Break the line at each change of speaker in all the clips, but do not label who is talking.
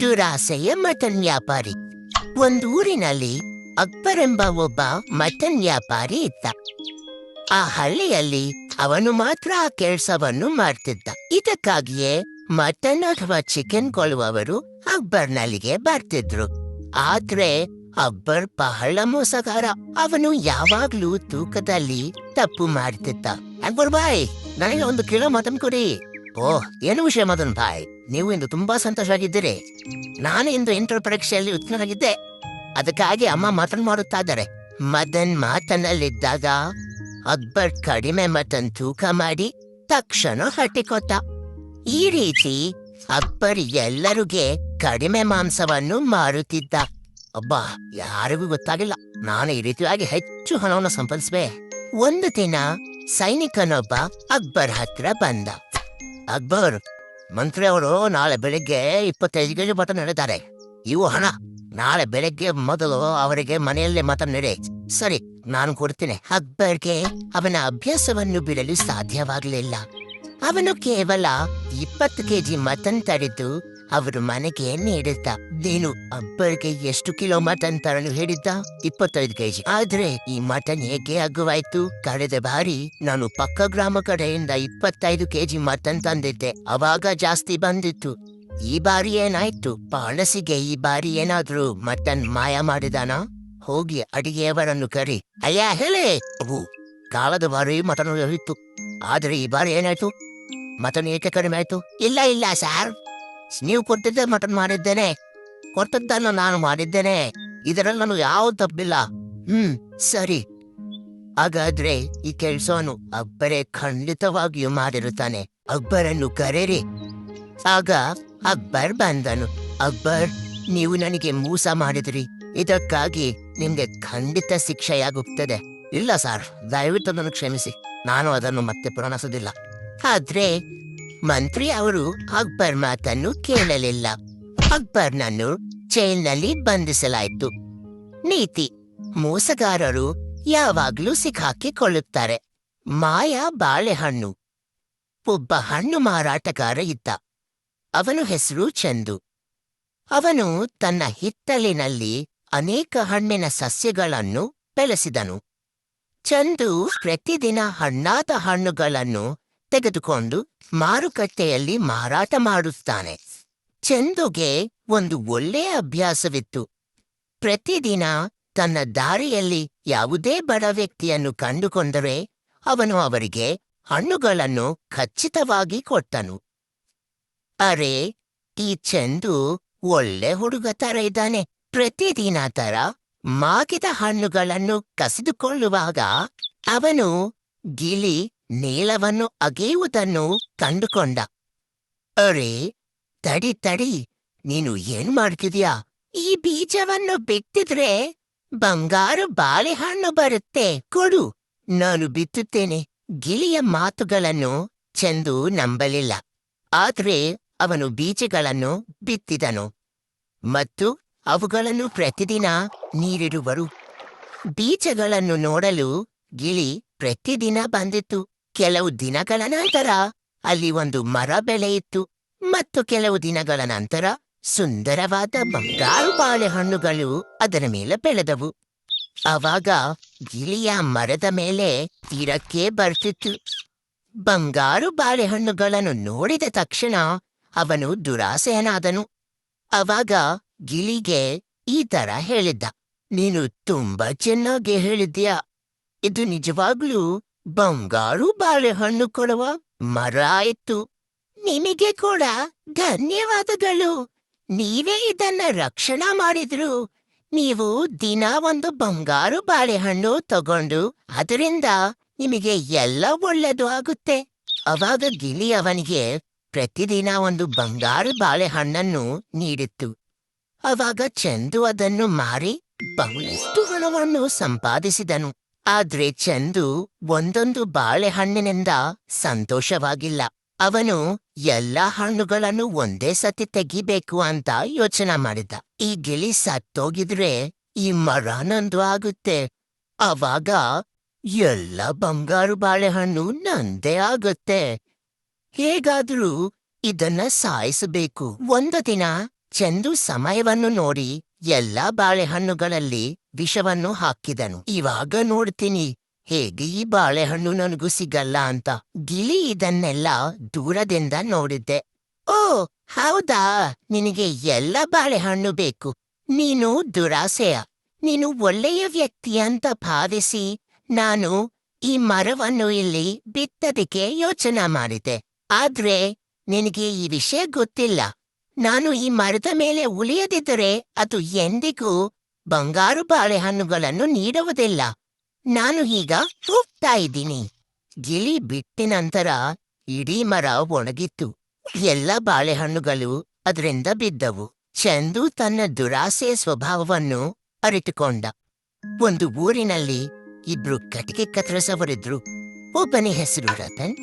ದುರಾಸೆಯ mutton ವ್ಯಾಪಾರಿ. ಒಂದೂರಿನಲ್ಲಿ ಅಕ್ಬರ್ ಎಂಬ ಒಬ್ಬ ಮಟನ್ ವ್ಯಾಪಾರಿ ಇದ್ದ. ಆ ಹಳ್ಳಿಯಲ್ಲಿ ಅವನು ಮಾತ್ರ ಆ ಕೆಲಸವನ್ನು ಮಾಡ್ತಿದ್ದ. ಇದಕ್ಕಾಗಿಯೇ ಮಟನ್ ಅಥವಾ ಚಿಕನ್ ಕೊಳ್ಳುವವರು ಅಕ್ಬರ್ನಲ್ಲಿಗೆ ಬರ್ತಿದ್ರು. ಆದ್ರೆ ಅಕ್ಬರ್ ಬಹಳ ಮೋಸಗಾರ. ಅವನು ಯಾವಾಗ್ಲೂ ತೂಕದಲ್ಲಿ ತಪ್ಪು ಮಾಡ್ತಿದ್ದ. ಅಕ್ಬರ್ ಬಾಯ್, ನನಗೆ ಒಂದು ಕಿಲೋ ಮಟನ್ ಕೊಡಿ. ಓ ಏನು ವಿಷಯ ಮದನ್ ಭಾಯ್? ನೀವು ಇಂದು ತುಂಬಾ ಸಂತೋಷವಾಗಿದ್ದೀರಿ. ನಾನು ಇಂದು ಇಂಟರ್ ಪರೀಕ್ಷೆಯಲ್ಲಿ ಉತ್ತೀರ್ಣರಾಗಿದ್ದೆ ಅದಕ್ಕಾಗಿ ಅಮ್ಮ ಮಾತನ್ ಮಾಡುತ್ತಾ ಇದ್ದಾರೆ. ಮದನ್ ಮಾತನಲ್ಲಿದ್ದಾಗ ಅಕ್ಬರ್ ಕಡಿಮೆ ಮತನ್ ತೂಕ ಮಾಡಿ ತಕ್ಷಣ ಹಟ್ಟಿಕೊತ್ತ ಈ ರೀತಿ ಅಕ್ಬರ್ ಎಲ್ಲರಿಗೆ ಕಡಿಮೆ ಮಾಂಸವನ್ನು ಮಾರುತ್ತಿದ್ದ. ಅಬ್ಬ, ಯಾರಿಗೂ ಗೊತ್ತಾಗಿಲ್ಲ. ನಾನು ಈ ರೀತಿಯಾಗಿ ಹೆಚ್ಚು ಹಣವನ್ನು ಸಂಪಾದಿಸುವೆ. ಒಂದು ದಿನ ಸೈನಿಕನೊಬ್ಬ ಅಕ್ಬರ್ ಹತ್ರ ಬಂದ. ಅಕ್ಬರ್, ಮಂತ್ರಿ ಅವರು ನಾಳೆ ಬೆಳಿಗ್ಗೆ ಇಪ್ಪತ್ತೈದು ಕೆಜಿ ಮತ ನಡೆದಾರೆ ಇವು ಹಣ. ನಾಳೆ ಬೆಳಗ್ಗೆ ಮೊದಲು ಅವರಿಗೆ ಮನೆಯಲ್ಲೇ ಮತ ನಡೆ. ಸರಿ, ನಾನು ಕೊಡ್ತೀನಿ. ಅಕ್ಬರ್ಗೆ ಅವನ ಅಭ್ಯಾಸವನ್ನು ಬಿಡಲು ಸಾಧ್ಯವಾಗಲಿಲ್ಲ. ಅವನು ಕೇವಲ ಇಪ್ಪತ್ತು ಕೆಜಿ ಮತನ್ ತರಿದ್ದು ಅವರು ಮನೆಗೆ ನೀಡುತ್ತ ನೀನು ಅಬ್ಬರಿಗೆ ಎಷ್ಟು ಕಿಲೋ ಮಟನ್ ತರಲು ಹೇಳಿದ್ದ ಇಪ್ಪತ್ತೈದು ಕೆಜಿ. ಆದ್ರೆ ಈ ಮಟನ್ ಹೇಗೆ ಅಗ್ಗವಾಯ್ತು ಕಳೆದ ಬಾರಿ ನಾನು ಪಕ್ಕ ಗ್ರಾಮ ಕಡೆಯಿಂದ ಇಪ್ಪತ್ತೈದು ಕೆಜಿ ಮಟನ್ ತಂದಿದ್ದೆ. ಅವಾಗ ಜಾಸ್ತಿ ಬಂದಿತ್ತು. ಈ ಬಾರಿ ಏನಾಯ್ತು? ಪಾಣಸಿಗೆ ಈ ಬಾರಿ ಏನಾದ್ರೂ ಮಟನ್ ಮಾಯ ಮಾಡಿದಾನ? ಹೋಗಿ ಅಡಿಗೆಯವರನ್ನು ಕರಿ. ಅಯ್ಯ, ಹೇಳಿ! ಅವು ಕಾಲದ ಬಾರಿ ಮಟನ್ ಇತ್ತು ಆದ್ರೆ ಈ ಬಾರಿ ಏನಾಯ್ತು? ಮಟನ್ ಏಕೆ ಕಡಿಮೆ ಆಯ್ತು? ಇಲ್ಲ ಇಲ್ಲ, ಸಾರ್. ನೀವು ಕೊಟ್ಟಿದ್ದೆ ಮಟನ್ ಮಾಡಿದ್ದೇನೆ. ಕೊಟ್ಟದ್ದನ್ನು ನಾನು ಮಾಡಿದ್ದೇನೆ. ಇದರಲ್ಲಿ ನಾನು ಯಾವ ತಪ್ಪಿಲ್ಲ. ಹ್ಮ್, ಸರಿ. ಹಾಗಾದ್ರೆ ಈ ಕೆಲ್ಸವನ್ನು ಅಕ್ಬರೇ ಖಂಡಿತವಾಗಿಯೂ ಮಾಡಿರುತ್ತಾನೆ. ಅಕ್ಬರನ್ನು ಕರೆರಿ. ಆಗ ಅಕ್ಬರ್ ಬಂದನು. ಅಕ್ಬರ್, ನೀವು ನನಗೆ ಮೋಸ ಮಾಡಿದ್ರಿ. ಇದಕ್ಕಾಗಿ ನಿಮ್ಗೆ ಖಂಡಿತ ಶಿಕ್ಷೆಯಾಗುತ್ತದೆ. ಇಲ್ಲ ಸರ್, ದಯವಿಟ್ಟು ಅದನ್ನು ಕ್ಷಮಿಸಿ. ನಾನು ಅದನ್ನು ಮತ್ತೆ ಪುರಾಣಿಸೋದಿಲ್ಲ ಆದ್ರೆ ಮಂತ್ರಿ ಅವರು ಅಕ್ಬರ್ ಮಾತನ್ನು ಕೇಳಲಿಲ್ಲ. ಅಕ್ಬರ್ನನ್ನು ಜೈಲ್ನಲ್ಲಿ ಬಂಧಿಸಲಾಯಿತು. ನೀತಿ, ಮೋಸಗಾರರು ಯಾವಾಗ್ಲೂ ಸಿಕ್ಕಾಕಿಕೊಳ್ಳುತ್ತಾರೆ. ಮಾಯಾ ಬಾಳೆಹಣ್ಣು. ಒಬ್ಬ ಹಣ್ಣು ಮಾರಾಟಗಾರ ಇದ್ದ. ಅವನು ಹೆಸರು ಚಂದು. ಅವನು ತನ್ನ ಹಿತ್ತಲಿನಲ್ಲಿ ಅನೇಕ ಹಣ್ಣಿನ ಸಸ್ಯಗಳನ್ನು ಬೆಳೆಸಿದನು. ಚಂದು ಪ್ರತಿದಿನ ಹಣ್ಣಾದ ಹಣ್ಣುಗಳನ್ನು ತೆಗೆದುಕೊಂಡು ಮಾರುಕಟ್ಟೆಯಲ್ಲಿ ಮಾರಾಟ ಮಾಡುತ್ತಾನೆ. ಚಂದುಗೆ ಒಂದು ಒಳ್ಳೆಯ ಅಭ್ಯಾಸವಿತ್ತು. ಪ್ರತಿದಿನ ತನ್ನ ದಾರಿಯಲ್ಲಿ ಯಾವುದೇ ಬಡ ವ್ಯಕ್ತಿಯನ್ನು ಕಂಡುಕೊಂಡರೆ ಅವನು ಅವರಿಗೆ ಹಣ್ಣುಗಳನ್ನು ಖಚಿತವಾಗಿ ಕೊಟ್ಟನು. ಅರೆ, ಈ ಚಂದು ಒಳ್ಳೆ ಹುಡುಗ ತರ ಇದ್ದಾನೆ. ಪ್ರತಿದಿನ ತರ ಮಾಗಿದ ಹಣ್ಣುಗಳನ್ನು ಕಸಿದುಕೊಳ್ಳುವಾಗ ಅವನು ಗಿಳಿ ನೀಲವನ್ನು ಅಗೆಯುವುದನ್ನು ಕಂಡುಕೊಂಡ. ಅರೆ, ತಡಿ ತಡಿ, ನೀನು ಏನ್ ಮಾಡ್ತಿದ್ಯಾ? ಈ ಬೀಜವನ್ನು ಬಿತ್ತಿದ್ರೆ ಬಂಗಾರು ಬಾಳೆಹಣ್ಣು ಬರುತ್ತೆ. ಕೊಡು, ನಾನು ಬಿತ್ತುತ್ತೇನೆ. ಗಿಳಿಯ ಮಾತುಗಳನ್ನು ಚಂದು ನಂಬಲಿಲ್ಲ. ಆದ್ರೆ ಅವನು ಬೀಜಗಳನ್ನು ಬಿತ್ತಿದನು. ಮತ್ತು ಅವುಗಳನ್ನು ಪ್ರತಿದಿನ ನೀರಿಡುವರು. ಬೀಜಗಳನ್ನು ನೋಡಲು ಗಿಳಿ ಪ್ರತಿದಿನ ಬಂದಿತ್ತು. ಕೆಲವು ದಿನಗಳ ನಂತರ ಅಲ್ಲಿ ಒಂದು ಮರ ಬೆಳೆಯಿತು ಮತ್ತು ಕೆಲವು ದಿನಗಳ ನಂತರ ಸುಂದರವಾದ ಬಂಗಾರು ಬಾಳೆಹಣ್ಣುಗಳು ಅದರ ಮೇಲೆ ಬೆಳೆದವು. ಅವಾಗ ಗಿಳಿಯ ಮರದ ಮೇಲೆ ತೀರಕ್ಕೆ ಬರ್ತಿತ್ತು. ಬಂಗಾರು ಬಾಳೆಹಣ್ಣುಗಳನ್ನು ನೋಡಿದ ತಕ್ಷಣ ಅವನು ದುರಾಸೆಯನಾದನು. ಅವಾಗ ಗಿಳಿಗೆ ಈ ತರ ಹೇಳಿದ್ದ, ನೀನು ತುಂಬಾ ಚೆನ್ನಾಗಿ ಹೇಳಿದ್ಯಾ ಇದು ನಿಜವಾಗ್ಲೂ ಬಂಗಾರು ಬಾಳೆಹಣ್ಣು ಕೊಡುವ ಮರ ಇತ್ತು. ನಿಮಗೆ ಕೂಡ ಧನ್ಯವಾದಗಳು. ನೀವೇ ಇದನ್ನ ರಕ್ಷಣಾ ಮಾಡಿದ್ರು. ನೀವು ದಿನ ಒಂದು ಬಂಗಾರು ಬಾಳೆಹಣ್ಣು ತಗೊಂಡು ಅದರಿಂದ ನಿಮಗೆ ಎಲ್ಲ ಒಳ್ಳೆದು ಆಗುತ್ತೆ. ಅವಾಗ ಗಿಳಿ ಅವನಿಗೆ ಪ್ರತಿದಿನ ಒಂದು ಬಂಗಾರು ಬಾಳೆಹಣ್ಣನ್ನು ನೀಡಿತ್ತು. ಅವಾಗ ಚಂದು ಅದನ್ನು ಮಾರಿ ಬಹಳಷ್ಟು ಹಣವನ್ನು ಸಂಪಾದಿಸಿದನು. ಆದ್ರೆ ಚಂದು ಒಂದೊಂದು ಬಾಳೆಹಣ್ಣಿನಿಂದ ಸಂತೋಷವಾಗಿಲ್ಲ. ಅವನು ಎಲ್ಲಾ ಹಣ್ಣುಗಳನ್ನು ಒಂದೇ ಸತಿ ತೆಗಿಬೇಕು ಅಂತ ಯೋಚನೆ ಮಾಡಿದ್ದ ಈ ಗಿಳಿ ಸತ್ತೋಗಿದ್ರೆ ಈ ಮರ ನಂದು ಆಗುತ್ತೆ. ಅವಾಗ ಎಲ್ಲ ಬಂಗಾರು ಬಾಳೆಹಣ್ಣು ನಂದೇ ಆಗುತ್ತೆ. ಹೇಗಾದ್ರೂ ಇದನ್ನ ಸಾಯಿಸಬೇಕು. ಒಂದು ದಿನ ಚಂದು ಸಮಯವನ್ನು ನೋಡಿ ಎಲ್ಲಾ ಬಾಳೆಹಣ್ಣುಗಳಲ್ಲಿ ವಿಷವನ್ನು ಹಾಕಿದನು. ಇವಾಗ ನೋಡ್ತೀನಿ, ಹೇಗೆ ಈ ಬಾಳೆಹಣ್ಣು ನನಗೂ ಸಿಗಲ್ಲ ಅಂತ. ಗಿಳಿ ಇದನ್ನೆಲ್ಲ ದೂರದಿಂದ ನೋಡಿದ್ದೆ. ಓ, ಹೌದಾ? ನಿನಗೆ ಎಲ್ಲ ಬಾಳೆಹಣ್ಣು ಬೇಕು. ನೀನು ದುರಾಸೆಯ. ನೀನು ಒಳ್ಳೆಯ ವ್ಯಕ್ತಿ ಅಂತ ಭಾವಿಸಿ ನಾನು ಈ ಮರವನ್ನು ಇಲ್ಲಿ ಬಿತ್ತದಕ್ಕೆ ಯೋಚನೆ ಮಾಡಿದೆ. ಆದ್ರೆ ನಿನಗೆ ಈ ವಿಷಯ ಗೊತ್ತಿಲ್ಲ. ನಾನು ಈ ಮರದ ಮೇಲೆ ಉಳಿಯದಿದ್ದರೆ ಅದು ಎಂದಿಗೂ ಬಂಗಾರು ಬಾಳೆಹಣ್ಣುಗಳನ್ನು ನೀಡುವುದಿಲ್ಲ. ನಾನು ಈಗ ಹೋಗ್ತಾ ಇದ್ದೀನಿ. ಗಿಳಿ ಬಿಟ್ಟ ನಂತರ ಇಡೀ ಮರ ಒಣಗಿತ್ತು. ಎಲ್ಲ ಬಾಳೆಹಣ್ಣುಗಳು ಅದರಿಂದ ಬಿದ್ದವು. ಚಂದು ತನ್ನ ದುರಾಸೆ ಸ್ವಭಾವವನ್ನು ಅರಿತುಕೊಂಡ. ಒಂದು ಊರಿನಲ್ಲಿ ಇಬ್ರು ಕಟ್ಟಿಗೆ ಕತ್ತರಿಸವರಿದ್ರು ಒಬ್ಬನ ಹೆಸರು ರತನ್,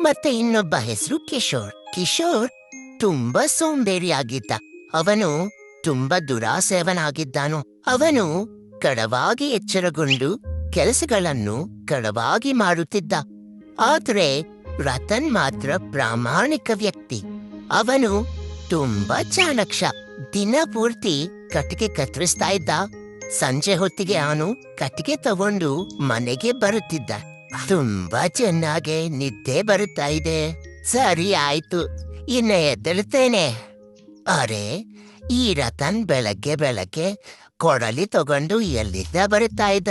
ಮತ್ತೆ ಇನ್ನೊಬ್ಬ ಹೆಸರು ಕಿಶೋರ್. ಕಿಶೋರ್ ತುಂಬಾ ಸೋಂಬೇರಿಯಾಗಿದ್ದ ಅವನು ತುಂಬಾ ದುರಾಸೇವನಾಗಿದ್ದಾನು. ಅವನು ಕಡವಾಗಿ ಎಚ್ಚರಗೊಂಡು ಕೆಲಸಗಳನ್ನು ಕಡವಾಗಿ ಮಾಡುತ್ತಿದ್ದ. ಆದ್ರೆ ರತನ್ ಮಾತ್ರ ಪ್ರಾಮಾಣಿಕ ವ್ಯಕ್ತಿ. ಅವನು ತುಂಬಾ ಚಾಣಕ್ಷ ದಿನ ಪೂರ್ತಿ ಕಟ್ಟಿಗೆ ಕತ್ತರಿಸ್ತಾ ಇದ್ದ. ಸಂಜೆ ಹೊತ್ತಿಗೆ ಅವನು ಕಟ್ಟಿಗೆ ತಗೊಂಡು ಮನೆಗೆ ಬರುತ್ತಿದ್ದ. ತುಂಬಾ ಚೆನ್ನಾಗೆ ನಿದ್ದೆ ಬರುತ್ತಾ ಇದೆ. ಸರಿ ಆಯ್ತು. ಇನ್ನ ಎದ್ದೇಳುತ್ತೇನೆ ಅರೆ, ಈ ರತನ್ ಬೆಳಗ್ಗೆ ಬೆಳಗ್ಗೆ ಕೊಡಲಿ ತಗೊಂಡು ಎಲ್ಲಿದ್ದ ಬರುತ್ತಾ ಇದ್ದ?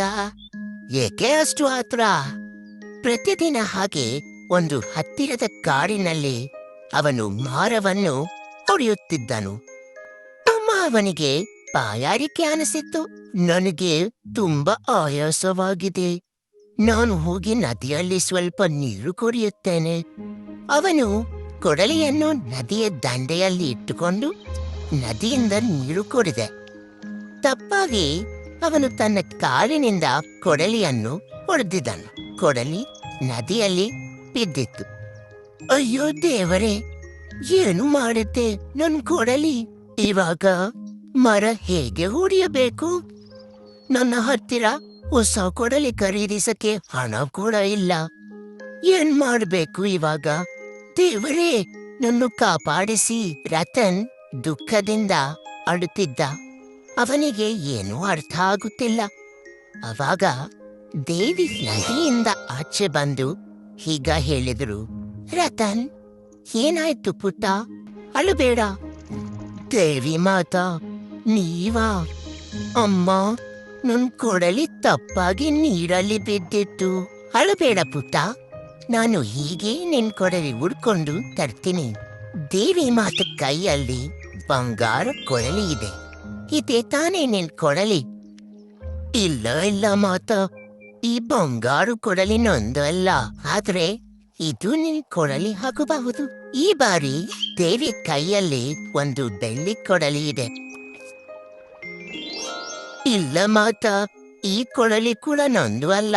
ಏಕೆ ಅಷ್ಟು ಆತ್ರ ಪ್ರತಿದಿನ ಹಾಗೆ ಒಂದು ಹತ್ತಿರದ ಕಾಡಿನಲ್ಲಿ ಅವನು ಮಾರವನ್ನು ಹೊಡೆಯುತ್ತಿದ್ದನು. ಅಮ್ಮ ಅವನಿಗೆ ಬಾಯಾರಿಕೆ ಅನಿಸಿತ್ತು. ನನಗೆ ತುಂಬಾ ಆಯಾಸವಾಗಿದೆ. ನಾನು ಹೋಗಿ ನದಿಯಲ್ಲಿ ಸ್ವಲ್ಪ ನೀರು ಕುಡಿಯುತ್ತೇನೆ. ಅವನು ಕೊಡಲಿಯನ್ನು ನದಿಯ ದಂಡೆಯಲ್ಲಿ ಇಟ್ಟುಕೊಂಡು ನದಿಯಿಂದ ನೀರು ಕೊಡಿದೆ. ತಪ್ಪಾಗಿ ಅವನು ತನ್ನ ಕಾಲಿನಿಂದ ಕೊಡಲಿಯನ್ನು ಹೊಡೆದಿದ್ದನು. ಕೊಡಲಿ ನದಿಯಲ್ಲಿ ಬಿದ್ದಿತ್ತು. ಅಯ್ಯೋ ದೇವರೇ, ಏನು ಮಾಡುತ್ತೆ ನನ್ ಕೊಡಲಿ? ಇವಾಗ ಮರ ಹೇಗೆ ಹೊಡೆಯಬೇಕು? ನನ್ನ ಹತ್ತಿರ ಹೊಸ ಕೊಡಲಿ ಖರೀದಿಸಕ್ಕೆ ಹಣ ಕೂಡ ಇಲ್ಲ. ಏನ್ ಮಾಡಬೇಕು ಇವಾಗ? ದೇವರೇ ನನ್ನ ಕಾಪಾಡಿಸಿ ರತನ್ ದುಃಖದಿಂದ ಅಳುತ್ತಿದ್ದ. ಅವನಿಗೆ ಏನೂ ಅರ್ಥ ಆಗುತ್ತಿಲ್ಲ. ಅವಾಗ ದೇವಿ ನದಿಯಿಂದ ಆಚೆ ಬಂದು ಹೀಗ ಹೇಳಿದರು, ರತನ್, ಏನಾಯ್ತು ಪುಟ್ಟ? ಅಳುಬೇಡ. ದೇವಿ ಮಾತಾ, ನೀವಾ? ಅಮ್ಮ, ನನ್ ಕೊಡಲಿ ತಪ್ಪಾಗಿ ನೀರಲ್ಲಿ ಬಿದ್ದಿತ್ತು. ಅಳುಬೇಡ ಪುಟ್ಟ. ನಾನು ಹೀಗೆ ನಿನ್ ಕೊಡಲಿ ಉಡ್ಕೊಂಡು ತರ್ತೀನಿ. ದೇವಿ ಮಾತ ಕೈಯಲ್ಲಿ ಬಂಗಾರ ಕೊಡಲಿ ಇದೆ. ಇದೇ ತಾನೇ ನಿನ್ ಕೊಡಲಿ. ಇಲ್ಲ ಇಲ್ಲ ಮಾತ. ಈ ಬಂಗಾರು ಕೊಡಲಿ ಅಲ್ಲ ಆದ್ರೆ ಇದು ನಿನ್ ಕೊಡಲಿ ಹಾಕಬಹುದು ಈ ಬಾರಿ ದೇವಿ ಕೈಯಲ್ಲಿ ಒಂದು ಬೆಳ್ಳಿ ಕೊಡಲಿ ಇದೆ. ಇಲ್ಲ ಮಾತ. ಈ ಕೊಡಲಿ ಕೂಡ ನೊಂದು ಅಲ್ಲ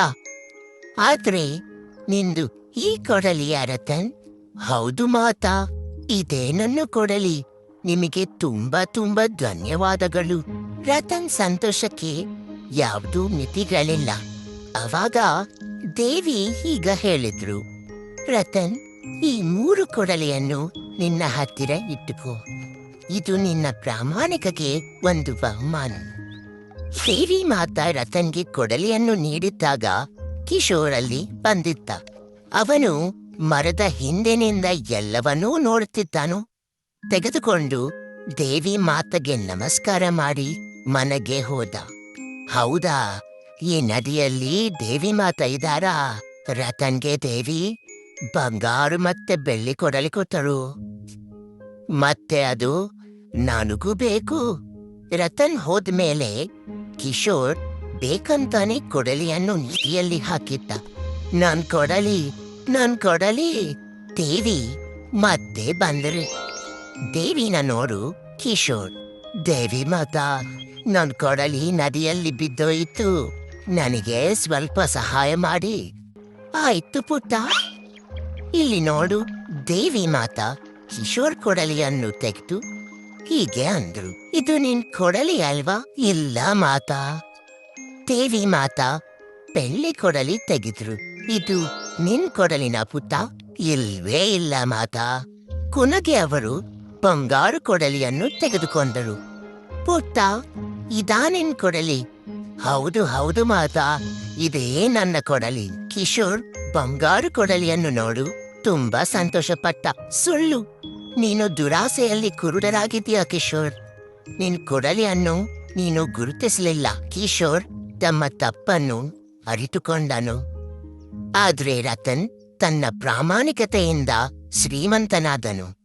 ಆದ್ರೆ ನಿಂದು ಈ ಕೊಡಲಿ ರತನ್ ಹೌದು ಮಾತಾ, ಇದೇ ನನ್ನ ಕೊಡಲಿ ನಿಮಗೆ ತುಂಬಾ ತುಂಬಾ ಧನ್ಯವಾದಗಳು. ರತನ್ ಸಂತೋಷಕ್ಕೆ ಯಾವುದೂ ಮಿತಿಗಳಿಲ್ಲ. ಅವಾಗ ದೇವಿ ಈಗ ಹೇಳಿದ್ರು. ರತನ್, ಈ ಮೂರು ಕೊಡಲಿಯನ್ನು ನಿನ್ನ ಹತ್ತಿರ ಇಟ್ಟುಕೋ. ಇದು ನಿನ್ನ ಪ್ರಾಮಾಣಿಕಗೆ ಒಂದು ಬಹುಮಾನ. ದೇವಿ ಮಾತಾ ರತನ್ಗೆ ಕೊಡಲಿಯನ್ನು ನೀಡಿದ್ದಾಗ ಕಿಶೋರಲ್ಲಿ ಬಂದಿದ್ದ ಅವನು ಮರದ ಹಿಂದಿನಿಂದ ಎಲ್ಲವನ್ನೂ ನೋಡುತ್ತಿದ್ದಾನು. ತೆಗೆದುಕೊಂಡು ದೇವಿ ಮಾತಗೆ ನಮಸ್ಕಾರ ಮಾಡಿ ಮನೆಗೆ ಹೋದ. ಹೌದಾ, ಈ ನದಿಯಲ್ಲಿ ದೇವಿ ಮಾತ ಇದ್ದಾರಾ? ರತನ್ಗೆ ದೇವಿ, ಬಂಗಾರು ಮತ್ತೆ ಬೆಳ್ಳಿ ಕೊಡಲಿ ಕೊತ್ತಳು ಮತ್ತೆ ಅದು ನನಗೂ ಬೇಕು. ರತನ್ ಹೋದ್ಮೇಲೆ ಕಿಶೋರ್ ಬೇಕಂತಾನೆ ಕೊಡಲಿಯನ್ನು ನದಿಯಲ್ಲಿ ಹಾಕಿದ್ದ. ನಾನ್ ಕೊಡಲಿ ನಾನ್ ಕೊಡಲಿ. ದೇವಿ, ಮತ್ತೆ ಬಂದರೆ. ದೇವಿನ ನೋಡು, ಕಿಶೋರ್. ದೇವಿ ಮಾತಾ, ನನ್ ಕೊಡಲಿ ನದಿಯಲ್ಲಿ ಬಿದ್ದೋಯಿತು. ನನಗೆ ಸ್ವಲ್ಪ ಸಹಾಯ ಮಾಡಿ. ಆಯ್ತು ಪುಟ್ಟ. ಇಲ್ಲಿ ನೋಡು, ದೇವಿ ಮಾತಾ, ಕಿಶೋರ್ ಕೊಡಲಿಯನ್ನು ತೆಗೆದು. ಹೀಗೆ ಅಂದ್ರು. ಇದು ನಿನ್ ಕೊಡಲಿ ಅಲ್ವಾ? ಇಲ್ಲ ಮಾತಾ. ದೇವಿ ಮಾತಾ, ಬೆಳ್ಳಿ ಕೊಡಲಿ ತೆಗೆದ್ರು. ಇದು ನಿನ್ ಕೊಡಲಿನ ಪುಟ್ಟ? ಇಲ್ವೇ ಇಲ್ಲ ಮಾತಾ. ಕುನಗೆ ಅವರು ಬಂಗಾರು ಕೊಡಲಿಯನ್ನು ತೆಗೆದುಕೊಂಡರು. ಪುತ್ತ ಇದಾ ನಿನ್ ಕೊಡಲಿ? ಹೌದು ಹೌದು ಮಾತಾ. ಇದೇ ನನ್ನ ಕೊಡಲಿ. ಕಿಶೋರ್, ಬಂಗಾರು ಕೊಡಲಿಯನ್ನು ನೋಡು. ತುಂಬಾ ಸಂತೋಷಪಟ್ಟ. ಸುಳ್ಳು. ನೀನು ದುರಾಸೆಯಲ್ಲಿ ಕುರುಡರಾಗಿದ್ದೀಯ ಕಿಶೋರ್? ನಿನ್ ಕೊಡಲಿಯನ್ನು ನೀನು ಗುರುತಿಸಲಿಲ್ಲ. ಕಿಶೋರ್, ತಮ್ಮ ತಪ್ಪನ್ನು ಅರಿತುಕೊಂಡನು. ಆದ್ರೆ ರತನ್ ತನ್ನ ಪ್ರಾಮಾಣಿಕತೆಯಿಂದ ಶ್ರೀಮಂತನಾದನು.